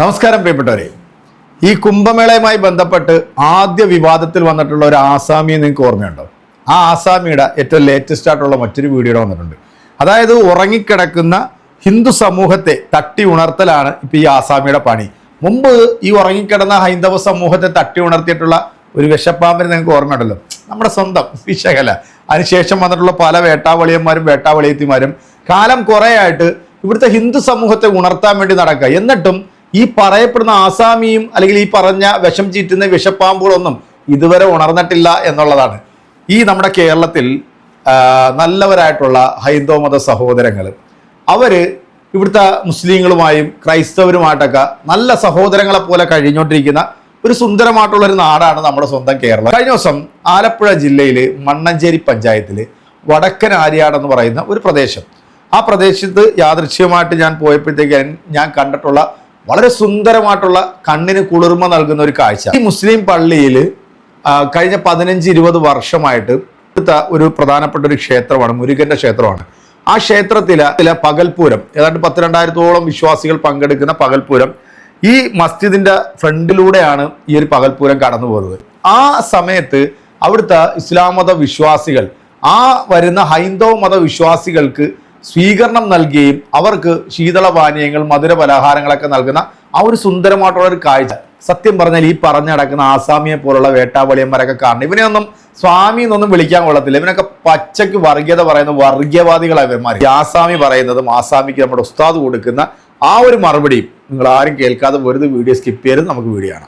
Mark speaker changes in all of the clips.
Speaker 1: നമസ്കാരം പ്രിയപ്പെട്ടവരെ. ഈ കുംഭമേളയുമായി ബന്ധപ്പെട്ട് ആദ്യ വിവാദത്തിൽ വന്നിട്ടുള്ള ഒരു ആസാമിയെ നിങ്ങൾക്ക് ഓർമ്മയുണ്ടോ? ആ ആസാമിയുടെ ഏറ്റവും ലേറ്റസ്റ്റ് ആയിട്ടുള്ള മറ്റൊരു വീഡിയോ വന്നിട്ടുണ്ട്. അതായത് ഉറങ്ങിക്കിടക്കുന്ന ഹിന്ദു സമൂഹത്തെ തട്ടി ഉണർത്തലാണ് ഇപ്പൊ ഈ ആസാമിയുടെ പണി. മുമ്പ് ഈ ഉറങ്ങിക്കിടന്ന ഹൈന്ദവ സമൂഹത്തെ തട്ടി ഉണർത്തിയിട്ടുള്ള ഒരു വിഷപ്പാമ്പിന് നിങ്ങൾക്ക് ഓർമ്മയുണ്ടല്ലോ? നമ്മുടെ സ്വന്തം വിശകല. അതിനുശേഷം വന്നിട്ടുള്ള പല വേട്ടാവളിയന്മാരും വേട്ടാവളിയത്തിമാരും കാലം കുറേ ആയിട്ട് ഇവിടുത്തെ ഹിന്ദു സമൂഹത്തെ ഉണർത്താൻ വേണ്ടി നടക്കുക. എന്നിട്ടും ഈ പറയപ്പെടുന്ന ആസാമിയും അല്ലെങ്കിൽ ഈ പറഞ്ഞ വിഷം ചീറ്റുന്ന വിഷപ്പാമ്പുകളൊന്നും ഇതുവരെ ഉണർന്നിട്ടില്ല എന്നുള്ളതാണ്. ഈ നമ്മുടെ കേരളത്തിൽ നല്ലവരായിട്ടുള്ള ഹൈന്ദവ മത സഹോദരങ്ങൾ അവർ ഇവിടുത്തെ മുസ്ലിങ്ങളുമായും ക്രൈസ്തവരുമായിട്ടൊക്കെ നല്ല സഹോദരങ്ങളെ പോലെ കഴിഞ്ഞുകൊണ്ടിരിക്കുന്ന ഒരു സുന്ദരമായിട്ടുള്ള ഒരു നാടാണ് നമ്മുടെ സ്വന്തം കേരളം. കഴിഞ്ഞ ദിവസം ആലപ്പുഴ ജില്ലയിൽ മണ്ണഞ്ചേരി പഞ്ചായത്തിൽ വടക്കൻ ആര്യാട് എന്ന് പറയുന്ന ഒരു പ്രദേശം. ആ പ്രദേശത്ത് യാദൃശ്യമായിട്ട് ഞാൻ പോയപ്പോഴത്തേക്ക് ഞാൻ കണ്ടിട്ടുള്ള വളരെ സുന്ദരമായിട്ടുള്ള കണ്ണിന് കുളിർമ നൽകുന്ന ഒരു കാഴ്ച. ഈ മുസ്ലിം പള്ളിയിൽ കഴിഞ്ഞ പതിനഞ്ച് ഇരുപത് വർഷമായിട്ട് ഒരു പ്രധാനപ്പെട്ട ഒരു ക്ഷേത്രമാണ് മുരുകന്റെ ക്ഷേത്രമാണ്. ആ ക്ഷേത്രത്തിലെ ചില പകൽപൂരം ഏതാണ്ട് പത്ത് രണ്ടായിരത്തോളം വിശ്വാസികൾ പങ്കെടുക്കുന്ന പകൽപൂരം ഈ മസ്ജിദിന്റെ ഫ്രണ്ടിലൂടെയാണ് ഈ ഒരു പകൽപൂരം കടന്നു പോകുന്നത്. ആ സമയത്ത് അവിടുത്തെ ഇസ്ലാം മത വിശ്വാസികൾ ആ വരുന്ന ഹൈന്ദവ മത വിശ്വാസികൾക്ക് സ്വീകരണം നൽകുകയും അവർക്ക് ശീതളപാനീയങ്ങൾ മധുര പലഹാരങ്ങളൊക്കെ നൽകുന്ന ആ ഒരു സുന്ദരമായിട്ടുള്ള ഒരു കാഴ്ച. സത്യം പറഞ്ഞാൽ ഈ പറഞ്ഞു നടക്കുന്ന ആസാമിയെ പോലുള്ള വേട്ടാവളിയന്മാരൊക്കെ കാരണം ഇവനെ ഒന്നും സ്വാമി എന്നൊന്നും വിളിക്കാൻ കൊള്ളത്തില്ല. ഇവനൊക്കെ പച്ചയ്ക്ക് വർഗീയത പറയുന്ന വർഗീയവാദികളാണ് ഈ ആസാമി പറയുന്നതും ആസാമിക്ക് നമ്മുടെ ഉസ്താദ് കൊടുക്കുന്ന ആ ഒരു മറുപടിയും നിങ്ങൾ ആരും കേൾക്കാതെ വെറുതെ വീഡിയോ സ്കിപ്പ് ചെയ്യരുത്. നമുക്ക് വീഡിയോ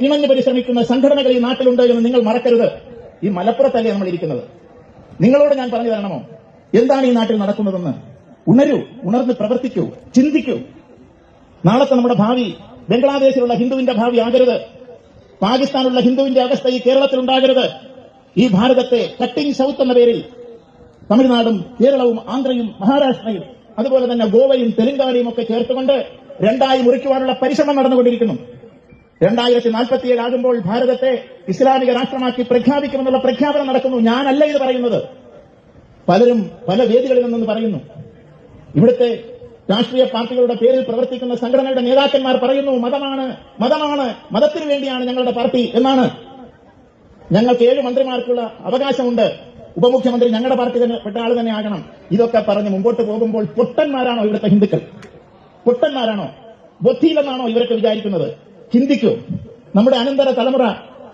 Speaker 2: കിണഞ്ഞു പരിശ്രമിക്കുന്ന സംഘടനകൾ ഈ നാട്ടിലുണ്ട് എന്ന് നിങ്ങൾ മറക്കരുത്. ഈ മലപ്പുറത്തല്ലേ നമ്മൾ ഇരിക്കുന്നത്? നിങ്ങളോട് ഞാൻ പറഞ്ഞു തരണമോ? എന്താണ് ഈ നാട്ടിൽ നടക്കുന്നതെന്ന്? ഉണരൂ ഉണർന്ന് പ്രവർത്തിക്കൂ ചിന്തിക്കൂ. നാളത്തെ നമ്മുടെ ഭാവി ബംഗ്ലാദേശിലുള്ള ഹിന്ദുവിന്റെ ഭാവി ആകരുത്. പാകിസ്ഥാനുള്ള ഹിന്ദുവിന്റെ അവസ്ഥ ഈ കേരളത്തിൽ ഉണ്ടാകരുത്. ഈ ഭാരതത്തെ കട്ടിംഗ് സൗത്ത് എന്ന പേരിൽ തമിഴ്നാടും കേരളവും ആന്ധ്രയും മഹാരാഷ്ട്രയും അതുപോലെ തന്നെ ഗോവയും തെലങ്കാനയും ഒക്കെ ചേർത്തുകൊണ്ട് രണ്ടായി മുറിക്കുവാനുള്ള പരിശ്രമം നടന്നുകൊണ്ടിരിക്കുന്നു. രണ്ടായിരത്തി നാൽപ്പത്തിയേഴ് ആകുമ്പോൾ ഭാരതത്തെ ഇസ്ലാമിക രാഷ്ട്രമാക്കി പ്രഖ്യാപിക്കുമെന്നുള്ള പ്രഖ്യാപനം നടക്കുന്നു. ഞാനല്ല ഇത് പറയുന്നത്. പലരും പല വേദികളിൽ നിന്നെന്ന് പറയുന്നു. ഇവിടുത്തെ രാഷ്ട്രീയ പാർട്ടികളുടെ പേരിൽ പ്രവർത്തിക്കുന്ന സംഘടനയുടെ നേതാക്കന്മാർ പറയുന്നു മതമാണ് മതമാണ് മതത്തിന് വേണ്ടിയാണ് ഞങ്ങളുടെ പാർട്ടി എന്നാണ്. ഞങ്ങൾക്ക് ഏഴ് മന്ത്രിമാർക്കുള്ള അവകാശമുണ്ട്. ഉപമുഖ്യമന്ത്രി ഞങ്ങളുടെ പാർട്ടി തന്നെ പെട്ട ആൾ തന്നെ ആകണം. ഇതൊക്കെ പറഞ്ഞ് മുമ്പോട്ട് പോകുമ്പോൾ പൊട്ടന്മാരാണോ ഇവിടുത്തെ ഹിന്ദുക്കൾ? പൊട്ടന്മാരാണോ? ബുദ്ധിയിലെന്നാണോ ഇവരൊക്കെ വിചാരിക്കുന്നത്? ചിന്തിക്കൂ. നമ്മുടെ അനന്തര തലമുറ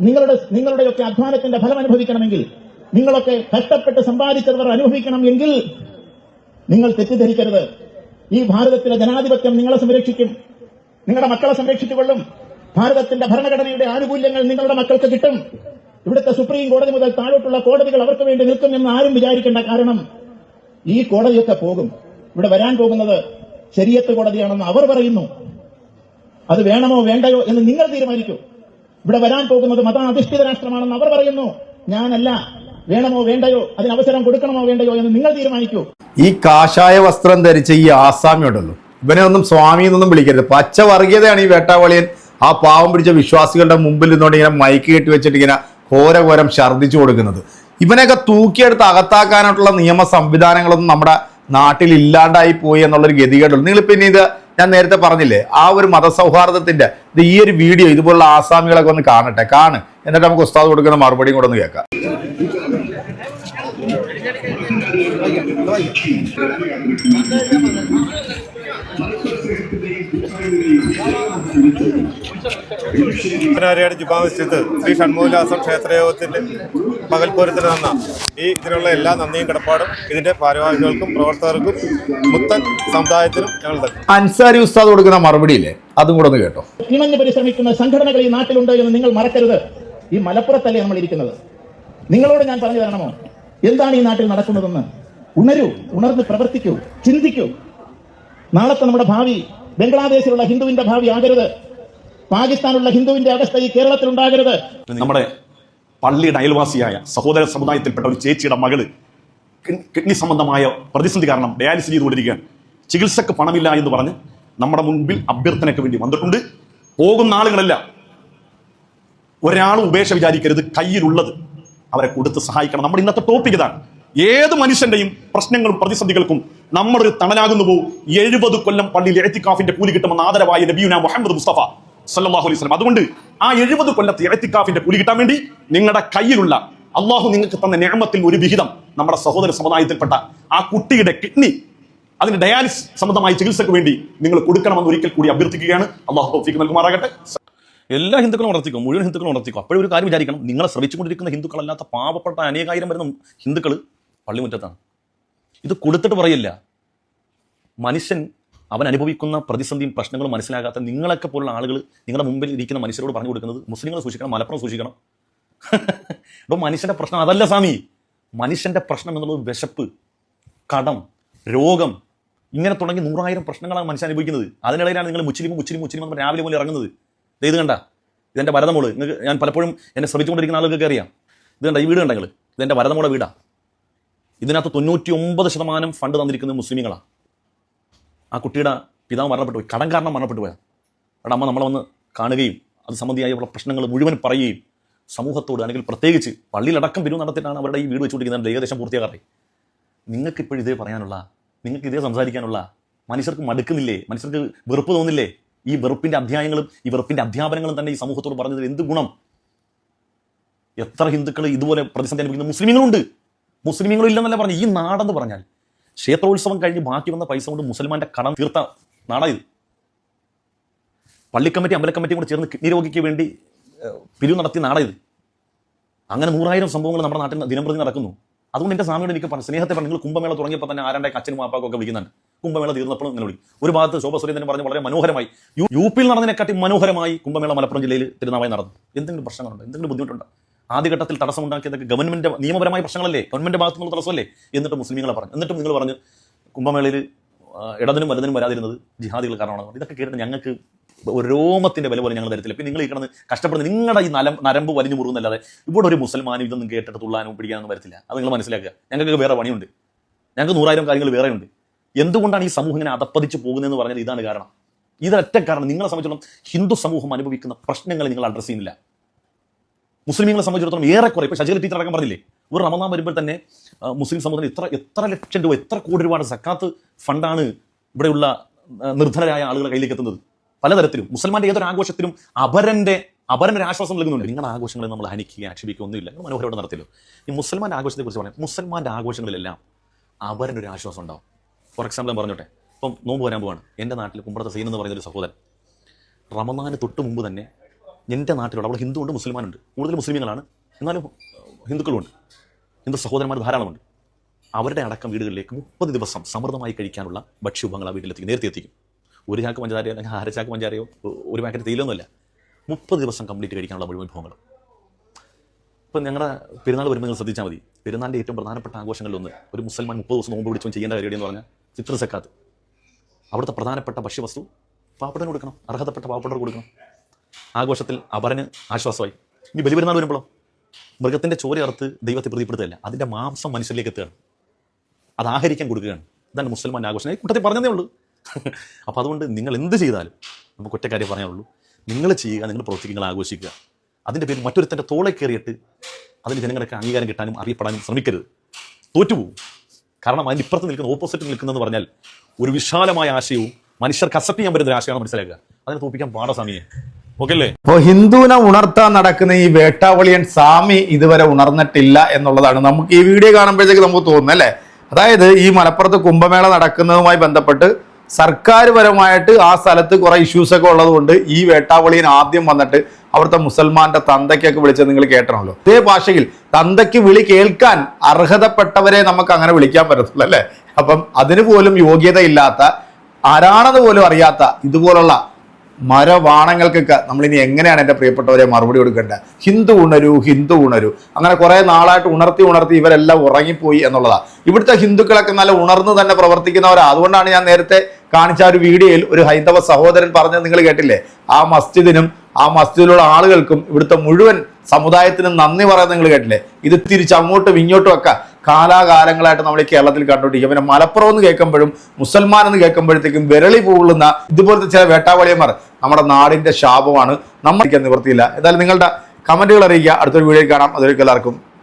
Speaker 2: നിങ്ങളുടെ നിങ്ങളുടെയൊക്കെ അധ്വാനത്തിന്റെ ഫലം അനുഭവിക്കണമെങ്കിൽ നിങ്ങളൊക്കെ കഷ്ടപ്പെട്ട് സമ്പാദിച്ചവർ അനുഭവിക്കണം എങ്കിൽ നിങ്ങൾ തെറ്റിദ്ധരിക്കരുത്. ഈ ഭാരതത്തിലെ ജനാധിപത്യം നിങ്ങളെ സംരക്ഷിക്കും. നിങ്ങളുടെ മക്കളെ സംരക്ഷിച്ചുകൊള്ളും ഭാരതത്തിന്റെ ഭരണഘടനയുടെ ആനുകൂല്യങ്ങൾ നിങ്ങളുടെ മക്കൾക്ക് കിട്ടും. ഇവിടുത്തെ സുപ്രീം കോടതി മുതൽ താഴോട്ടുള്ള കോടതികൾ അവർക്ക് വേണ്ടി നിൽക്കും എന്ന് ആരും വിചാരിക്കേണ്ട കാരണം ഈ കോടതിയൊക്കെ പോകും. ഇവിടെ വരാൻ പോകുന്നത് ശരിയത്ത് കോടതിയാണെന്ന് അവർ പറയുന്നു. അത് വേണമോ വേണ്ടയോ എന്ന് നിങ്ങൾ തീരുമാനിക്കൂ. ഇവിടെ വരാൻ പോകുന്നത് മതാധിഷ്ഠിത രാഷ്ട്രമാണെന്ന് അവർ പറയുന്നു. ഞാനല്ല. വേണമോ വേണ്ടയോ? അതിന് അവസരം കൊടുക്കണമോ വേണ്ടയോ എന്ന് നിങ്ങൾ തീരുമാനിക്കൂ.
Speaker 1: ഈ കാഷായ വസ്ത്രം ധരിച്ച ഈ ആസാമി ഉണ്ടല്ലോ ഇവനെ ഒന്നും സ്വാമി എന്നൊന്നും വിളിക്കരുത്. പച്ച വർഗീയതയാണ് ഈ വേട്ടാവളിയൻ. ആ പാവം പിടിച്ച വിശ്വാസികളുടെ മുമ്പിൽ നിന്നുകൊണ്ട് ഇങ്ങനെ മൈക്ക് കെട്ടി വെച്ചിട്ട് ഇങ്ങനെ ഘോരഘോരം ഛർദ്ദിച്ചു കൊടുക്കുന്നത്. ഇവനെയൊക്കെ തൂക്കിയെടുത്ത് അകത്താക്കാനായിട്ടുള്ള നിയമ സംവിധാനങ്ങളൊന്നും നമ്മുടെ നാട്ടിൽ ഇല്ലാണ്ടായി പോയി എന്നുള്ളൊരു ഗതികേടുള്ളൂ. നിങ്ങൾ പിന്നെ ഇത് ഞാൻ നേരത്തെ പറഞ്ഞില്ലേ ആ ഒരു മതസൗഹാർദ്ദത്തിന്റെ ഇത് ഈ ഒരു വീഡിയോ ഇതുപോലുള്ള ആസാമികളൊക്കെ ഒന്ന് കാണട്ടെ. കാണ്. എന്നിട്ട് നമുക്ക് ഉസ്താദ് കൊടുക്കുന്ന മറുപടിയും കൂടെ ഒന്ന് കേൾക്കാം.
Speaker 3: പതിനാറിയാട് ജുബാമസ്ജിദ് ശ്രീ ഷൺമുഖലാസം ക്ഷേത്രയോഗത്തിന്റെ പകൽപൂരത്തിൽ നിന്ന ഈ ഇതിനുള്ള എല്ലാ നന്ദിയും കിടപ്പാടും ഇതിന്റെ ഭാരവാഹികൾക്കും പ്രവർത്തകർക്കും മുത്തൻ സമുദായത്തിനും ഞങ്ങൾ
Speaker 1: അൻസാരി ഉസ്താദ് കൊടുക്കുന്ന മറുപടിയില്ലേ? അതും കൂടെ ഒന്ന് കേട്ടോ.
Speaker 2: കിണഞ്ഞു പരിശ്രമിക്കുന്ന സംഘടനകൾ ഈ നാട്ടിലുണ്ട് എന്ന് നിങ്ങൾ മറക്കരുത്. ഈ മലപ്പുറത്തല്ലേ നമ്മൾ ഇരിക്കുന്നത് നിങ്ങളോട് ഞാൻ പറഞ്ഞു തരണമോ? എന്താണ് ഈ നാട്ടിൽ നടക്കുന്നതെന്ന്? ഉണരൂ ഉണർന്ന് പ്രവർത്തിക്കൂ ചിന്തിക്കൂ. നാളത്തെ നമ്മുടെ ഭാവി ബംഗ്ലാദേശിലുള്ള ഹിന്ദുവിന്റെ ഭാവി ആകരുത്. പാകിസ്ഥാനുള്ള ഹിന്ദുവിന്റെ അവസ്ഥ ഈ കേരളത്തിൽ ഉണ്ടാകരുത്.
Speaker 4: നമ്മുടെ പള്ളിയുടെ അയൽവാസിയായ സഹോദര സമുദായത്തിൽപ്പെട്ട ഒരു ചേച്ചിയുടെ മകൾ കിഡ്നി സംബന്ധമായ പ്രതിസന്ധി കാരണം ഡയാലിസിസ് ചെയ്തുകൊണ്ടിരിക്കുകയാണ്. ചികിത്സക്ക് പണമില്ല എന്ന് പറഞ്ഞ് നമ്മുടെ മുൻപിൽ അഭ്യർത്ഥനയ്ക്ക് വേണ്ടി വന്നിട്ടുണ്ട്. പോകുന്ന ആളുകളല്ല. ഒരാളും ഉപേക്ഷ വിചാരിക്കരുത്. കയ്യിലുള്ളത് അവരെ കൊടുത്ത് സഹായിക്കണം. നമ്മുടെ ഇന്നത്തെ ടോപ്പിക് ഇതാണ്. ഏത് മനുഷ്യന്റെയും പ്രശ്നങ്ങളും പ്രതിസന്ധികൾക്കും നമ്മളൊരു തണലാകുന്നുവോ? എഴുപത് കൊല്ലം പള്ളിയിൽ എഴത്തിക്കാഫിന്റെ കൂലി കിട്ടുമെന്ന് ആദരവായ നബിയുന മുഹമ്മദ് മുസ്തഫ സല്ലാഹു അലൈഹി വസല്ലം. അതുകൊണ്ട് ആ എഴുപത് കൊല്ലത്തെ എഴത്തിക്കാഫിന്റെ കൂലി കിട്ടാൻ വേണ്ടി നിങ്ങളുടെ കയ്യിലുള്ള അള്ളാഹു നിങ്ങൾക്ക് തന്ന നിയമത്തിൽ ഒരു വിഹിതം നമ്മുടെ സഹോദര സമുദായത്തിൽപ്പെട്ട ആ കുട്ടിയുടെ കിഡ്നി അതിന് ഡയാലിസ് സംബന്ധമായ ചികിത്സയ്ക്ക് വേണ്ടി നിങ്ങൾ കൊടുക്കണമെന്ന് ഒരിക്കൽ കൂടി അഭ്യർത്ഥിക്കുകയാണ്. അള്ളാഹു തൗഫീഖ് നൽകുമാറാകട്ടെ. എല്ലാ ഹിന്ദുക്കളും ഉണർത്തിക്കും മുഴുവൻ ഹിന്ദുക്കളും ഉണർത്തിക്കും. അപ്പോഴും ഒരു കാര്യം വിചാരിക്കണം നിങ്ങളെ ശ്രമിച്ചുകൊണ്ടിരിക്കുന്ന ഹിന്ദുക്കളല്ലാത്ത പാവപ്പെട്ട അനേകായിരം വരുന്ന ഹിന്ദുക്കൾ പള്ളിമുറ്റത്താണ്. ഇത് കൊടുത്തിട്ട് പറയില്ല. മനുഷ്യൻ അവൻ അനുഭവിക്കുന്ന പ്രതിസന്ധിയും പ്രശ്നങ്ങളും മനസ്സിലാകാത്ത നിങ്ങളൊക്കെ പോലുള്ള ആളുകൾ നിങ്ങളുടെ മുമ്പിൽ ഇരിക്കുന്ന മനുഷ്യരോട് പറഞ്ഞു കൊടുക്കുന്നത് മുസ്ലിങ്ങളെ സൂക്ഷിക്കണം മലപ്പുറം സൂക്ഷിക്കണം. അപ്പോൾ മനുഷ്യന്റെ പ്രശ്നം അതല്ല സ്വാമി. മനുഷ്യന്റെ പ്രശ്നം എന്നുള്ളത് വിശപ്പ് കടം രോഗം ഇങ്ങനെ തുടങ്ങി നൂറായിരം പ്രശ്നങ്ങളാണ് മനുഷ്യൻ അനുഭവിക്കുന്നത്. അതിനിടയിലാണ് നിങ്ങൾ മുസ്ലിം മുസ്ലിം മുസ്ലിം എന്ന് രാവിലെ പോലെ ഇറങ്ങുന്നത്. ഇത് കണ്ട. ഇതെന്റെ വരതമോൾ. നിങ്ങൾക്ക് ഞാൻ പലപ്പോഴും എന്നെ ശ്രമിച്ചുകൊണ്ടിരിക്കുന്ന ആളുകൾക്ക് അറിയാം. ഇത് കണ്ട ഈ വീട് കണ്ടെങ്കിൽ ഇതെന്റെ വരതമോളെ വീടാ. ഇതിനകത്ത് തൊണ്ണൂറ്റി ഒമ്പത് ശതമാനം ഫണ്ട് തന്നിരിക്കുന്നത് മുസ്ലിങ്ങളാണ് ആ കുട്ടിയുടെ പിതാവ് മരണപ്പെട്ടു പോയി. കടം കാരണം മരണപ്പെട്ടു പോയാൽ അവിടെ അമ്മ നമ്മളെ വന്ന് കാണുകയും അത് സംബന്ധിയായുള്ള പ്രശ്നങ്ങൾ മുഴുവൻ പറയുകയും സമൂഹത്തോട് അല്ലെങ്കിൽ പ്രത്യേകിച്ച് പള്ളിയിലടക്കം പിരിവ് നടത്തിയിട്ടാണ് അവരുടെ ഈ വീട് വെച്ചുകൊണ്ടിരിക്കുന്നത് ഏകദേശം പൂർത്തിയാകാറേ നിങ്ങൾക്ക് ഇപ്പോഴും ഇതേ പറയാനുള്ള നിങ്ങൾക്ക് ഇതേ സംസാരിക്കാനുള്ള മനുഷ്യർക്ക് മടുക്കുന്നില്ലേ? മനുഷ്യർക്ക് വെറുപ്പ് തോന്നില്ലേ? ഈ വെറുപ്പിന്റെ അധ്യായങ്ങളും ഈ വെറുപ്പിന്റെ അധ്യാപനങ്ങളും തന്നെ ഈ സമൂഹത്തോട് പറഞ്ഞതിൽ എന്ത് ഗുണം? എത്ര ഹിന്ദുക്കൾ ഇതുപോലെ പ്രതിസന്ധി അനുഭവിക്കുന്ന മുസ്ലിങ്ങളുണ്ട് മുസ്ലിങ്ങളും ഇല്ലെന്നല്ല പറഞ്ഞു ഈ നാടെന്ന് പറഞ്ഞാൽ ക്ഷേത്രോത്സവം കഴിഞ്ഞ് ബാക്കി വന്ന പൈസ കൊണ്ട് മുസൽമാന്റെ കടം തീർത്ത നാടാ ഇത്. പള്ളിക്കമ്മിറ്റി അമ്പലക്കമ്മിറ്റിയും കൂടെ ചേർന്ന് കിഡ്നി രോഗിക്ക് വേണ്ടി പിരിവ് നടത്തിയ നാടാ ഇത്. അങ്ങനെ നൂറായിരം സംഭവങ്ങൾ നമ്മുടെ നാട്ടിൽ ദിനംപ്രതി നടക്കുന്നു. അതുകൊണ്ട് എന്റെ സ്വാമിയോട് എനിക്ക് പറഞ്ഞു സ്നേഹത്തെ പറഞ്ഞു നിങ്ങൾ കുംഭമേള തുടങ്ങിയപ്പോൾ തന്നെ ആരാണ്ടെ അച്ഛനും മാപ്പാക്കും ഒക്കെ വിളിക്കുന്നുണ്ട്. കുംഭമേള തീർന്നപ്പോഴും ഇങ്ങനെ വിളിക്കും. ഒരു ഭാഗത്ത് ശോഭ സുരേന്ദ്രൻ പറഞ്ഞു വളരെ മനോഹരമായി യു പിയിൽ നടന്നതിനെക്കാട്ടി മനോഹരമായി കുംഭമേള മലപ്പുറം ജില്ലയിൽ തിരുനാവായി നടന്നു. എന്തെങ്കിലും പ്രശ്നങ്ങളുണ്ടോ? എന്തെങ്കിലും ബുദ്ധിമുട്ടുണ്ടോ? ആദ്യഘട്ടത്തിൽ തടസ്സമുണ്ടാക്കിയതൊക്കെ ഗവൺമെന്റ് നിയമപരമായ പ്രശ്നങ്ങളല്ലേ? ഗവൺമെന്റ് ഭാഗത്തു നിന്നുള്ള തടസ്സമല്ലേ? എന്നിട്ട് മുസ്ലിങ്ങളെ പറഞ്ഞു. എന്നിട്ടും നിങ്ങൾ പറഞ്ഞു കുംഭമേളയിൽ ഇടതിനും വലതിനും വരാതിരുന്നത് ജിഹാദികൾ കാരണമാണ് ഇതൊക്കെ കേട്ടിട്ട് ഞങ്ങൾക്ക് ഒരു രോമത്തിന്റെ വില പോലെ ഞങ്ങൾ തരത്തില്ല. പിന്നെ നിങ്ങൾ ഈ കിടന്ന് കഷ്ടപ്പെടുന്ന നിങ്ങളുടെ ഈ നലം നരമ്പ് വലിഞ്ഞു മുറുകുന്നല്ലാതെ ഇവിടെ ഒരു മുസൽമാനും ഇതൊന്നും കേട്ടിട്ട് തുള്ളാനും പിടിക്കാനൊന്നും വരത്തില്ല. അത് നിങ്ങൾ മനസ്സിലാക്കുക. ഞങ്ങൾക്ക് വേറെ പണിയുണ്ട്. ഞങ്ങൾക്ക് നൂറായിരം കാര്യങ്ങൾ വേറെയുണ്ട്. എന്തുകൊണ്ടാണ് ഈ സമൂഹം ഇങ്ങനെ അതപ്പതിച്ച് പോകുന്നതെന്ന് പറഞ്ഞാൽ ഇതാണ് കാരണം. ഇതൊറ്റ കാരണം. നിങ്ങളെ സംബന്ധിച്ചിടത്തോളം ഹിന്ദു സമൂഹം അനുഭവിക്കുന്ന പ്രശ്നങ്ങൾ നിങ്ങൾ അഡ്രസ്സ് ചെയ്യുന്നില്ല. മുസ്ലിങ്ങളെ സംബന്ധിച്ചിടത്തോളം ഏറെക്കുറെ. ഇപ്പോൾ ശശികല ടീച്ചർ അടക്കം പറഞ്ഞില്ലേ? ഒരു റമദാൻ വരുമ്പോൾ തന്നെ മുസ്ലിം സമൂഹത്തിന് ഇത്ര എത്ര ലക്ഷം രൂപ എത്ര കോടി രൂപയുടെ സക്കാത്ത് ഫണ്ടാണ് ഇവിടെയുള്ള നിർധനരായ ആളുകളെ കയ്യിലേക്ക് എത്തുന്നത്. പലതരത്തിലും. മുസൽമാന്റെ ഏതൊരു ആഘോഷത്തിലും അപരന്റെ ഒരു ആശ്വാസം നൽകുന്നുണ്ട്. നിങ്ങളുടെ ആഘോഷങ്ങളെ നമ്മൾ ഹനിക്കുകയും ആക്ഷേപിക്കുകയും ഒന്നുമില്ല. നിങ്ങൾ മനോഹരമായിട്ട് നടത്തില്ലോ ഈ മുസൽമാന്റെ ആഘോഷത്തെ കുറിച്ച് പറയാം. മുസൽമാന്റെ ആഘോഷങ്ങളിലെല്ലാം ഒരു ആശ്വാസം ഉണ്ടാവും. ഫോർ എക്സാമ്പിൾ ഞാൻ പറഞ്ഞോട്ടെ. ഇപ്പം നോമ്പ് വരാൻ പോവാണ്. എന്റെ നാട്ടിൽ കുമ്പളത്തെ സീൻ എന്ന് പറയുന്ന ഒരു സഹോദരൻ റമദാന് തൊട്ട് മുമ്പ് തന്നെ എന്റെ നാട്ടിലുണ്ട് അവിടെ ഹിന്ദു ഉണ്ട് മുസ്ലിമാനുണ്ട് കൂടുതൽ മുസ്ലിമുകളാണ് എന്നാലും ഹിന്ദുക്കളുമുണ്ട് ഹിന്ദു സഹോദരന്മാർ ധാരാളമുണ്ട്. അവരുടെ അടക്കം വീടുകളിലേക്ക് മുപ്പത് ദിവസം സമൃദ്ധമായി കഴിക്കാനുള്ള ഭക്ഷ്യവിഭവങ്ങൾ ആ വീട്ടിലെത്തിക്കും. നേരത്തെ എത്തിക്കും. ഒരു ചാക്ക് പഞ്ചാരയോ അല്ലെങ്കിൽ അര ചാക്ക് പഞ്ചാരയോ ഒരു പാക്കറ്റ് തേയിലൊന്നുമല്ല മുപ്പത് ദിവസം കംപ്ലീറ്റ് കഴിക്കാനുള്ള മുഴുവൻ വിഭവങ്ങൾ. ഇപ്പം ഞങ്ങളുടെ പെരുന്നാൾ വരുമ്പോൾ നിങ്ങൾ ശ്രദ്ധിച്ചാൽ മതി. പെരുന്നാളിന്റെ ഏറ്റവും പ്രധാനപ്പെട്ട ആഘോഷങ്ങളിലൊന്ന് ഒരു മുസൽമാൻ മുപ്പത് ദിവസം നോമ്പ് പിടിച്ചും ചെയ്യേണ്ട കാര്യം എന്ന് പറഞ്ഞാൽ ചിത്ര സക്കാത്ത്. അവിടുത്തെ പ്രധാനപ്പെട്ട ഭക്ഷ്യവസ്തു പാവപ്പെട്ടവന് കൊടുക്കണം. അർഹതപ്പെട്ട പാവപ്പെട്ടവർക്ക് കൊടുക്കണം. ആഘോഷത്തിൽ അപരന് ആശ്വാസമായി. ഇനി ബലിപെരുന്നാൾ മൃഗത്തിന്റെ ചോര അറുത്ത് ദൈവത്തെ പ്രതിപ്പെടുത്തുകയല്ല. അതിന്റെ മാംസം മനുഷ്യരിലേക്ക് എത്തുകയാണ്. അത് ആഹരിക്കാൻ കൊടുക്കുകയാണ്. ഇതാണ് മുസൽമാൻ ആഘോഷം. ഈ കൂട്ടത്തിൽ പറഞ്ഞതേ ഉള്ളൂ. അപ്പോൾ അതുകൊണ്ട് നിങ്ങൾ എന്ത് ചെയ്താലും നമുക്ക് ഒറ്റ കാര്യം പറയാനുള്ളൂ. നിങ്ങൾ ചെയ്യുക നിങ്ങൾ പ്രവർത്തിക്കുക ആഘോഷിക്കുക. അതിന്റെ പേരിൽ മറ്റൊരുത്തന്റെ തോളെ കയറിയിട്ട് അതിന് ജനങ്ങൾക്ക് അംഗീകാരം കിട്ടാനും അറിയപ്പെടാനും ശ്രമിക്കരുത്. തോറ്റുപോകും. കാരണം അതിന്റെ ഇപ്പുറത്ത് നിൽക്കുന്ന ഓപ്പോസിറ്റ് നിൽക്കുന്നതെന്ന് പറഞ്ഞാൽ ഒരു വിശാലമായ ആശയവും മനുഷ്യർക്ക് അക്സെപ്റ്റ് ചെയ്യാൻ പറ്റുന്ന ഒരു ആശയമാണ് മനസ്സിലാക്കുക. അതിനെ തോപ്പിക്കാൻ പാടാ സമയം
Speaker 1: അപ്പോൾ ഹിന്ദുവിനെ ഉണർത്താൻ നടക്കുന്ന ഈ വേട്ടാവളിയൻ സ്വാമി ഇതുവരെ ഉണർന്നിട്ടില്ല എന്നുള്ളതാണ്. നമുക്ക് ഈ വീഡിയോ കാണുമ്പോഴത്തേക്ക് നമുക്ക് തോന്നുന്നത് അല്ലേ? അതായത് ഈ മലപ്പുറത്ത് കുംഭമേള നടക്കുന്നതുമായി ബന്ധപ്പെട്ട് സർക്കാർ പരമായിട്ട് ആ സ്ഥലത്ത് കുറെ ഇഷ്യൂസ് ഒക്കെ ഉള്ളതുകൊണ്ട് ഈ വേട്ടാവളിയൻ ആദ്യം വന്നിട്ട് അവിടുത്തെ മുസൽമാന്റെ തന്തയ്ക്കൊക്കെ വിളിച്ചത് നിങ്ങൾ കേട്ടണമല്ലോ അതേ ഭാഷയിൽ തന്തയ്ക്ക് വിളി കേൾക്കാൻ അർഹതപ്പെട്ടവരെ നമുക്ക് അങ്ങനെ വിളിക്കാൻ പറ്റത്തുള്ളൂ അല്ലേ? അപ്പം അതിന് പോലും യോഗ്യതയില്ലാത്ത ആരാണെന്ന് പോലും അറിയാത്ത ഇതുപോലുള്ള മരവാണങ്ങൾക്കൊക്കെ നമ്മളിനി എങ്ങനെയാണ് എന്റെ പ്രിയപ്പെട്ടവരെ മറുപടി കൊടുക്കേണ്ടത്? ഹിന്ദു ഉണരൂ ഹിന്ദു ഉണരൂ. അങ്ങനെ കുറേ നാളായിട്ട് ഉണർത്തി ഉണർത്തി ഇവരെല്ലാം ഉറങ്ങിപ്പോയി എന്നുള്ളതാണ് ഇവിടുത്തെ ഹിന്ദുക്കളൊക്കെ നല്ല ഉണർന്ന് തന്നെ പ്രവർത്തിക്കുന്നവരാണ് അതുകൊണ്ടാണ് ഞാൻ നേരത്തെ കാണിച്ച ഒരു വീഡിയോയിൽ ഒരു ഹൈന്ദവ സഹോദരൻ പറഞ്ഞത് നിങ്ങൾ കേട്ടില്ലേ? ആ മസ്ജിദിനും ആ മസ്ജിദിലുള്ള ആളുകൾക്കും ഇവിടുത്തെ മുഴുവൻ സമുദായത്തിനും നന്ദി പറയുന്നത് നിങ്ങൾ കേട്ടില്ലേ? ഇത് തിരിച്ച് അങ്ങോട്ടും ഇങ്ങോട്ടും ഒക്കെ കാലാകാലങ്ങളായിട്ട് നമ്മൾ ഈ കേരളത്തിൽ കണ്ടുകൊണ്ടിരിക്കുക പിന്നെ മലപ്പുറം എന്ന് കേൾക്കുമ്പോഴും മുസൽമാൻ എന്ന് കേൾക്കുമ്പോഴത്തേക്കും വിരളി പോകുന്ന ഇതുപോലത്തെ ചില വേട്ടാവളിയന്മാർ നമ്മുടെ നാടിന്റെ ശാപമാണ്. നമ്മൾ നിവൃത്തിയില്ല എന്തായാലും നിങ്ങളുടെ കമന്റുകൾ അറിയിക്കുക. അടുത്തൊരു വീഡിയോ കാണാം. അതൊരു എല്ലാവർക്കും.